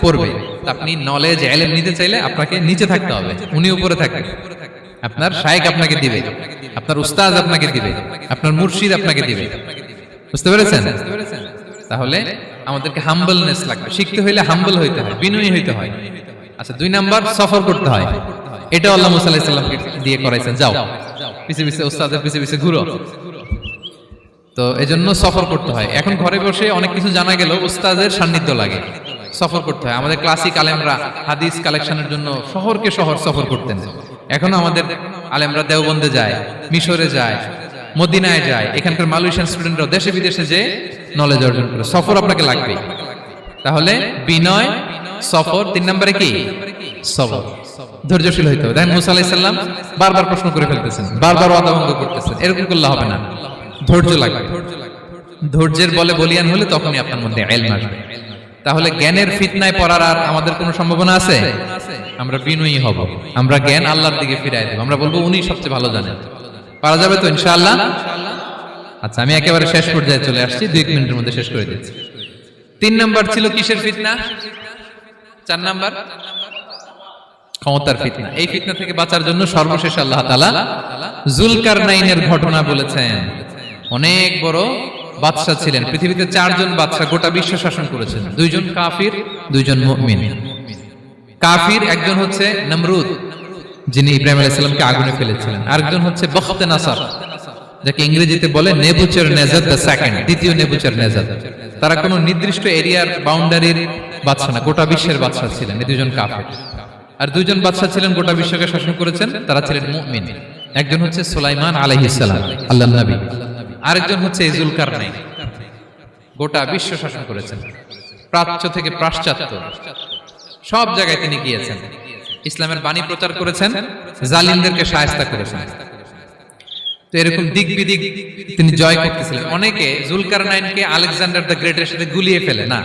পড়বে। আপনি নলেজ এলেম নিতে চাইলে আপনাকে নিচে থাকতে হবে। উনি উপরে থাকবে। আপনার শায়েক আপনাকে দিবে। আপনার উস্তাজ আপনাকে দিবে। আপনার মুর্শিদ আপনাকে দিবে। বুঝতে পেরেছেন? তাহলে আমাদেরকে হাম্বলনেস লাগবে। শিখতে হইলে হাম্বল হইতে হয়, বিনয়ী হইতে হয়। আচ্ছা দুই নাম্বার, সফর করতে হয়। এটা আল্লাহ মুসা দিয়ে করাইছেন। যাও। পিছে পিছে উস্তাদের পিছে পিছে ঘুরো। তো এজন্য সফর করতে হয়। এখন ঘরে বসে অনেক কিছু জানা গেল উস্তাদের সান্নিধ্য লাগে। সফর করতে হয়। আমাদের ক্লাসিক আলেমরা হাদিস কালেকশনের জন্য শহরকে শহর সফর করতেন। এখনও আমাদের আলেমরা দেওবন্দে যায়, মিশরে যায়, মদিনায় যায়। এখানকার মালয়েশিয়ান স্টুডেন্টরা দেশে বিদেশে যে নলেজ অর্জন করে। সফর আপনাকে লাগবে তাহলে বিনয়, সফর, তিন নম্বরে কি? সবর। ধৈর্যশীল হইতে হবে। দেখেন মুসা আলাইসাল্লাম বারবার প্রশ্ন করে ফেলতেছেন, বারবার ওয়াদাভঙ্গ করতেছেন। এরকম করলে হবে না। ধৈর্য লাগবে। ধৈর্যের বলে বলিয়ান হলে তখনই আপনার মধ্যে এলম আসবে। তাহলে জ্ঞানের ফিতনায় পড়ার আর আমাদের কোনো সম্ভাবনা আছে? আমরা বিনয়ী হব। আমরা জ্ঞান আল্লাহর দিকে ফিরাই দেব। আমরা বলব উনি সবচেয়ে ভালো জানেন। পারা যাবে তো ইনশাআল্লাহ? আচ্ছা আমি একেবারে শেষ পর্যায়ে চলে আসছি। দুই মিনিটের মধ্যে শেষ করে দিচ্ছি। তিন নাম্বার ছিল কিসের ফিতনা? চার নাম্বার? ক্ষমতার ফিতনা। এই ফিতনা থেকে বাঁচার জন্য সর্বশেষ আল্লাহ তাআলা জুলকার নাইনের ঘটনা বলেছেন। অনেক বড় বাদশাহ ছিলেন। পৃথিবীতে চারজন বাদশাহ গোটা বিশ্ব শাসন করেছেন। দুইজন কাফির, দুইজন মুমিন। কাফির একজন হচ্ছে নমরুদ, যিনি ইব্রাহিম আলাইহিস সালামকে আগুনে ফেলেছিলেন। আরেকজন হচ্ছে বখতে নাসার, যাকে ইংরেজিতে বলে নেবুচার নেজাদ দ্য সেকেন্ড, দ্বিতীয় নেবুচার নেজাদ। তারা কোনো নির্দিষ্ট এরিয়ার বাউন্ডারির বাদশা না, গোটা বিশ্বের বাদশা ছিলেন, এই দুজন কাফের। আর দুজন বাদশা ছিলেন, গোটা বিশ্বকে শাসন করেছেন, তারা ছিলেন মুমিন। একজন হচ্ছে সুলাইমান আলাইহিস সালাম আল্লাহ নবী। আরেকজন হচ্ছে ইজুল কারনাইন গোটা বিশ্ব শাসন করেছেন। প্রাচ্য থেকে পাশ্চাত্য। সব জায়গায় তিনি গিয়েছেন। ইসলামের বাণী প্রচার করেছেন, জালিমদেরকে সায়স্তা করেছেন। তো এরকম দিক বিদিক তিনি জয় করতেছিলেন। অনেকে জুলকার নাইনকে আলেকজান্ডার দ্য গ্রেটের সাথে গুলিয়ে ফেলে, না।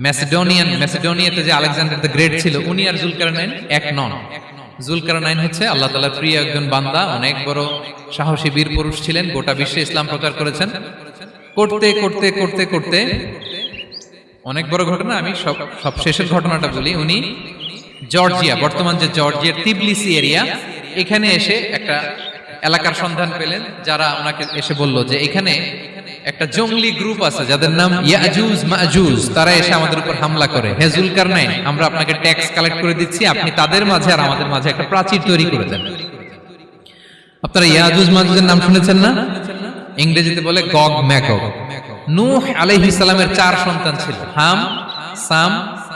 ম্যাসিডোনিয়ান ম্যাসিডোনিয়াতে যে আলেকজান্ডার দ্য গ্রেট ছিল, উনি আর জুলকার নাইন এক নন। জুলকার নাইন হচ্ছে আল্লাহ তালার প্রিয় একজন বান্দা, অনেক বড় সাহসী বীর পুরুষ ছিলেন, গোটা বিশ্বে ইসলাম প্রচার করেছেন। করতে করতে করতে করতে অনেক বড় ঘটনা, আমি সব সব শেষের ঘটনাটা বলি। উনি জর্জিয়া, বর্তমান যে জর্জিয়ার তিবলিসি এরিয়া, এখানে এসে একটা এলাকার সন্ধান পেলেন, যারা ওনাকে এসে বলল যে এখানে একটা জঙ্গলি গ্রুপ আছে যাদের নাম ইয়াজুজ, মাজুজ। তারা এসে আমাদের উপর হামলা করে। হেজুল জুলকার নাই আমরা আপনাকে ট্যাক্স কালেক্ট করে দিচ্ছি। আপনি তাদের মাঝে আর আমাদের মাঝে একটা প্রাচীর তৈরি করে দেন। আপনারা ইয়াজুজ, মাজুজের নাম শুনেছেন না? ইংরেজিতে বলে গগ ম্যাকক নূহ আলাইহিস সালামের চার সন্তান ছিল। হাম, সাম,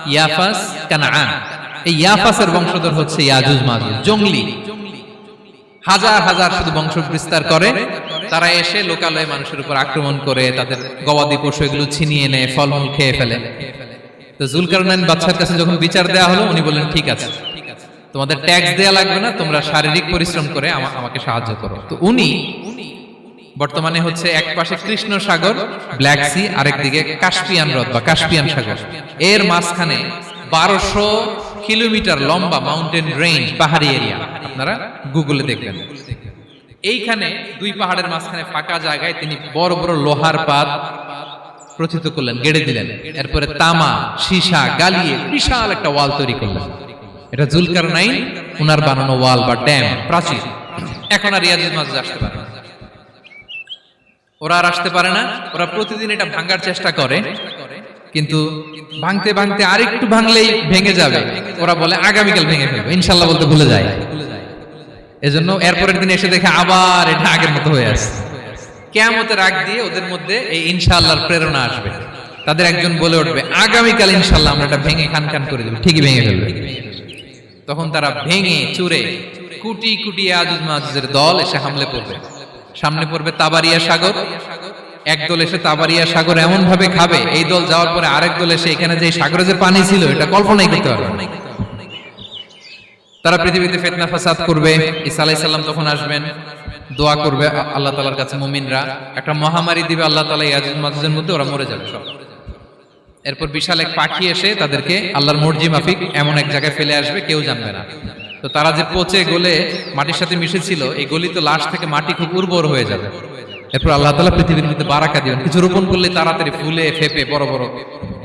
ইয়াফাস, কানাআন। এই ইয়াফাসের বংশধর হচ্ছে ইয়াজুজ, মাজুজ। জঙ্গলি। হাজার হাজার শুধু বংশ বিস্তার করে। তারা এসে লোকালয়ে মানুষের উপর আক্রমণ করে তাদের গবাদি পশু এগুলো ছিনিয়ে নেয় ফলমূল খেয়ে ফেলে। তো জুলকারনাইন বাচ্চার কাছে যখন বিচার দেওয়া হলো, উনি বললেন, ঠিক আছে। তোমাদের ট্যাক্স দেয়া লাগবে না, তোমরা শারীরিক পরিশ্রম করে আমাকে সাহায্য করো। তো উনি বর্তমানে হচ্ছে এক পাশে কৃষ্ণ সাগর, ব্ল্যাক সি, আরেক দিকে কাস্পিয়ান হ্রদ বা কাস্পিয়ান সাগর। এর মাঝখানে বারোশো কিলোমিটার লম্বা মাউন্টেন রেঞ্জ পাহাড়ি এরিয়া। আপনারা গুগলে দেখবেন। এইখানে দুই পাহাড়ের মাঝখানে ফাঁকা জায়গায় তিনি বড় বড় লোহার পাত প্রথিত করলেন, গেড়ে দিলেন। এরপরে তামা, সীসা গালিয়ে বিশাল একটা ওয়াল তৈরি করলেন। এটা জুলকার নাই উনার বানানো ওয়াল বা ড্যাম, প্রাচীর। এখন আর রিয়াজুল মাঝে আসতে পারে। ওরা আর আসতে পারে না, ওরা প্রতিদিন এটা ভাঙার চেষ্টা করে, কিন্তু ভাঙতে ভাঙতে আরেকটু ভাঙলেই ভেঙে যাবে। ওরা বলে, আগামীকাল ভেঙে ফেলবে। ইনশাল্লাহ বলতে ভুলে যায়। এজন্য এরপরের দিন এসে দেখে আবার এটা আগের মতো হয়ে আসছে। কেয়ামতের আগ দিয়ে ওদের মধ্যে এই ইনশাআল্লাহর প্রেরণা আসবে। তাদের একজন বলে উঠবে আগামীকাল ইনশাল্লাহ আমরা এটা ভেঙে খান খান করে দেবো। ঠিকই ভেঙে ফেলবে। তখন তারা ভেঙে চুরে কুটি কুটি আজুজ মাজুজের দল এসে হামলে পড়বে। সামনে পড়বে তাবারিয়া সাগর। এক দল এসে তাবারিয়া সাগর এমন ভাবে খাবে এই দল যাওয়ার পরে আরেক দল এসে এখানে যে সাগরে যে পানি ছিল এটা কল্পনাই করতে পারবে না। তারা পৃথিবীতে ফেতনা, ফাসাদ করবে, ঈসা আলাইহিস সালাম তখন আসবেন, দোয়া করবে আল্লাহ তাআলার কাছে মুমিনরা, একটা মহামারী দিবে আল্লাহ ইয়াজুজ মাজুজের মধ্যে, ওরা মরে যাবে এরপর বিশাল এক পাখি এসে তাদেরকে আল্লাহর মর্জি মাফিক এমন এক জায়গায় ফেলে আসবে, কেউ জানবে না। তো তারা যে পচে গলে মাটির সাথে মিশেছিল, এই গলিত লাশ থেকে মাটি খুব উর্বর হয়ে যাবে। এরপর আল্লাহ তালা পৃথিবীর মধ্যে বারাকা দিবেন। কিছু রোপণ করলে তাড়াতাড়ি ফুলে, ফেপে, বড় বড়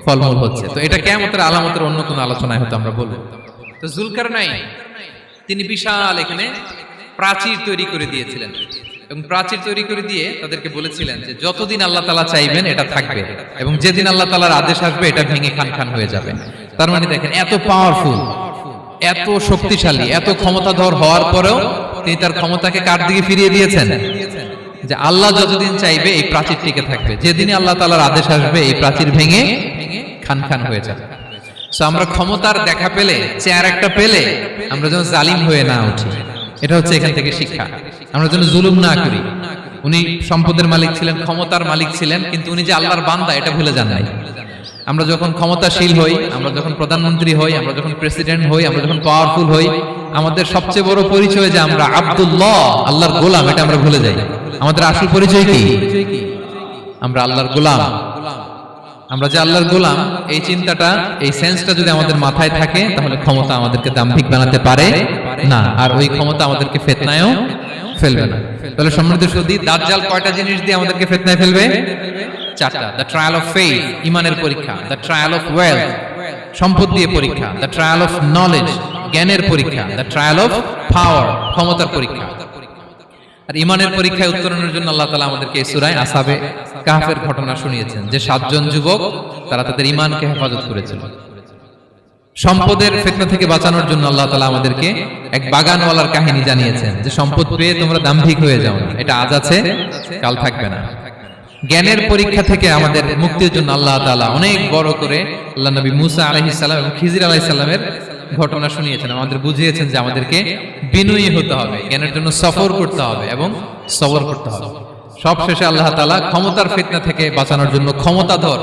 ফলমূল হচ্ছে। তো এটা কেমন আলামতের অন্য কোনো আলোচনায় হয়তো আমরা বলব। তো জুলকার নাই তিনি বিশাল এখানে প্রাচীর তৈরি করে দিয়েছিলেন। এবং প্রাচীর তৈরি করে দিয়ে তাদেরকে বলেছিলেন যে, যতদিন আল্লাহ তালা চাইবেন, এটা থাকবে। এবং যেদিন আল্লাহ তালার আদেশ আসবে, এটা ভেঙে খান খান হয়ে যাবে। তার মানে দেখেন, এত পাওয়ারফুল এত শক্তিশালী, এত ক্ষমতাধর হওয়ার পরেও তিনি তার ক্ষমতাকে কার দিকে ফিরিয়ে দিয়েছেন? যে আল্লাহ যতদিন চাইবে, এই প্রাচীর টিকে থাকবে। যেদিনই আল্লাহ তালার আদেশ আসবে, এই প্রাচীর ভেঙে খান খান হয়ে যাবে। So আমরা ক্ষমতার দেখা পেলে চেয়ার একটা পেলে আমরা যেন জালিম হয়ে না উঠি। এটা হচ্ছে এখান থেকে শিক্ষা। আমরা যেন জুলুম না করি। উনি সম্পদের মালিক ছিলেন ক্ষমতার মালিক ছিলেন কিন্তু উনি যে আল্লাহর বান্দা এটা ভুলে যান নাই। আমরা যখন ক্ষমতাশীল হই আমরা যখন প্রধানমন্ত্রী হই আমরা যখন প্রেসিডেন্ট হই আমরা যখন পাওয়ারফুল হই আমাদের সবচেয়ে বড় পরিচয় যে আমরা আব্দুল্লাহ আল্লাহর গোলাম এটা আমরা ভুলে যাই। আমাদের আসল পরিচয় কি? আমরা আল্লাহর গোলাম। আমরা যে আল্লাহর গোলাম, এই চিন্তাটা, এই সেন্সটা যদি আমাদের মাথায় থাকে, তাহলে ক্ষমতা আমাদেরকে দাম্ভিক বানাতে পারে না। আর ওই ক্ষমতা আমাদেরকে ফেতনায়ও ফেলবে না। তাহলে সম্মানিত সদী দাজ্জাল কয়টা জিনিস দিয়ে আমাদেরকে ফেতনায় ফেলবে? চারটা। দ্য ট্রায়াল অফ ফেইথ ইমানের পরীক্ষা। দ্য ট্রায়াল অফ ওয়েলথ সম্পদ দিয়ে পরীক্ষা। দ্য ট্রায়াল অফ নলেজ জ্ঞানের পরীক্ষা। দ্য ট্রায়াল অফ পাওয়ার ক্ষমতার পরীক্ষা। আর ইমানের পরীক্ষায় উত্তরণের জন্য আল্লাহ তালা আমাদেরকে এই সুরায় আসাবে কাহাফের ঘটনা শুনিয়েছেন যে সাতজন যুবক, তারা তাদের ইমানকে হেফাজত করেছিল। সম্পদের ফেতনা থেকে বাঁচানোর জন্য আল্লাহ তালা আমাদেরকে এক বাগানওয়ালার কাহিনী জানিয়েছেন যে সম্পদ পেয়ে তোমরা দাম্ভিক হয়ে যাও এটা আজ আছে, কাল থাকবে না। জ্ঞানের পরীক্ষা থেকে আমাদের মুক্তির জন্য আল্লাহ তালা অনেক বড় করে আল্লাহ নবী মুসা আলাইহিসসালাম এবং খিজির আলাইহিসসালামের ঘটনা শুনিয়েছেন, আমাদের বুঝিয়েছেন যে আমাদেরকে বিনয়ী হতে হবে, জ্ঞানের জন্য সফর করতে হবে এবং সবর করতে হবে। সব শেষে আল্লাহ তাআলা ক্ষমতার ফিতনা থেকে বাঁচানোর জন্য ক্ষমতাধর।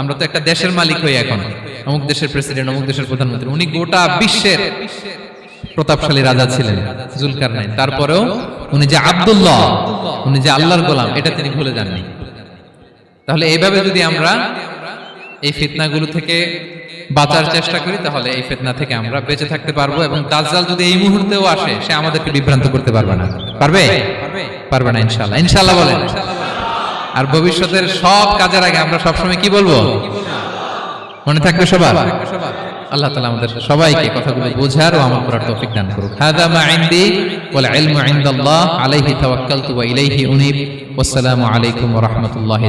আমরা তো একটা দেশের মালিক হই এখন। অমুক দেশের প্রেসিডেন্ট, অমুক দেশের প্রধানমন্ত্রী, উনি গোটা বিশ্বের প্রতাপশালী রাজা ছিলেন জুলকার নাইন তারপরেও উনি যে আব্দুল্লাহ, উনি যে আল্লাহর গোলাম, এটা তিনি ভুলে যাননি। তাহলে এইভাবে যদি আমরা এই ফিতনাগুলো থেকে বাঁচার চেষ্টা করি, তাহলে এই ফেতনা থেকে আমরা বেঁচে থাকতে পারব এবং দাজ্জাল যদি এই মুহূর্তেও আসে, সে আমাদেরকে বিভ্রান্ত করতে পারবে না। পারবে? পারবে না ইনশাল্লাহ ইনশাল্লাহ বলেন। আর ভবিষ্যতের সব কাজের আগে আমরা সবসময় কি বলব? মনে থাকবে সবার? আল্লাহ তালা আমাদের সবাইকে কথাগুলো বোঝার ও আমল করার তৌফিক দান করুক। হাদা মা ইনদি ওয়াল ইলমু আলাইহি তাওয়াক্কালতু ওয়া ইলাইহি উনীব। ওয়াসসালামু আলাইকুম রাহমাতুল্লাহি